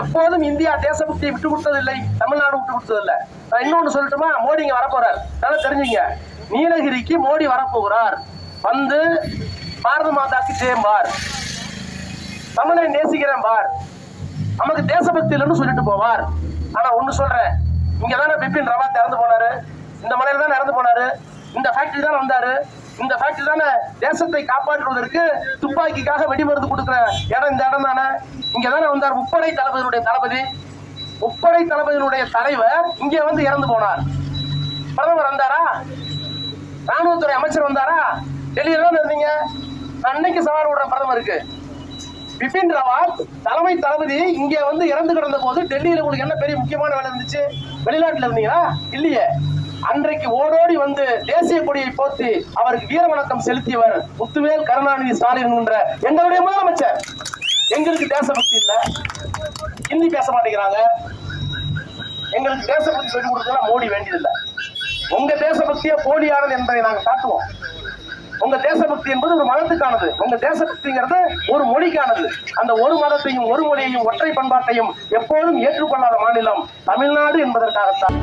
எப்போதும் இந்தியா தேசபக்தியை விட்டு கொடுத்ததில்லை தமிழ்நாடு விட்டு கொடுத்ததில்லை. நான் இன்னொன்று சொல்லட்டுமா? மோடி இங்கே வரப்போறார். நல்லா தெரிஞ்சுங்க. நீலகிரிக்கு மோடி வரப்போகிறார். வந்து பாரத மாதாக்கு ஜெயம் பார். தமிழை நேசிக்கிறேன் பார். நமக்கு தேசபக்தி இல்லைன்னு சொல்லிட்டு போவார். ஆனா ஒண்ணு சொல்றேன். இங்க தானே பிபின் ரவா திறந்து போனாரு. இந்த மலையில தான் இறந்து போனாரு. இந்த ஃபேக்டரி தான் வந்தாரு. இந்த ஃபேக்டரி தானே? தேசத்தை காப்பாற்றுவதற்கு துப்பாக்கிக்காக வெடிமருந்து கொடுக்குற இடம் இந்த இடம் தானே? இங்கே தானே வந்தார் முப்படை தளபதியினுடைய தளபதி. முப்படை தளபதியினுடைய தலைவர் இங்கே வந்து இறந்து போனார். பிரதமர் வந்தாரா? ராணுவத்துறை அமைச்சர் வந்தாரா? டெல்லியில தான் இருந்தீங்க? நான் அன்னைக்கு சவால் விடுற பிரதமருக்கு. பிபின் ராவத் தலைமை தளபதி இங்கே வந்து இறந்து கிடந்த போது டெல்லியில் உங்களுக்கு என்ன பெரிய முக்கியமான வேலை இருந்துச்சு? வெளிநாட்டில் இருந்தீங்களா? இல்லையே. அன்றைக்கு ஓடோடி வந்து தேசிய கொடியை போத்தி அவருக்கு வீர வணக்கம் செலுத்தியவர் முத்துவேல் கருணாநிதி ஸ்டாலின் என்ற எங்களுடைய முதலமைச்சர். எங்களுக்கு தேசபக்தி இல்ல. ஹிந்தி பேச மாட்டேங்கிறாங்க. எங்களுக்கு தேசபக்தி சொல்லிக் கொடுக்கலாம் மோடி வேண்டியதில்லை. உங்க தேசபக்தியே போலியானது என்பதை நாங்கள் காட்டுவோம். உங்க தேசபக்தி என்பது ஒரு மதத்துக்கானது. உங்க தேசபக்திங்கிறது ஒரு மொழிக்கானது. அந்த ஒரு மதத்தையும் ஒரு மொழியையும் ஒற்றை பண்பாட்டையும் எப்போதும் ஏற்றுக்கொள்ளாத மாநிலம் தமிழ்நாடு என்பதற்காகத்தான்.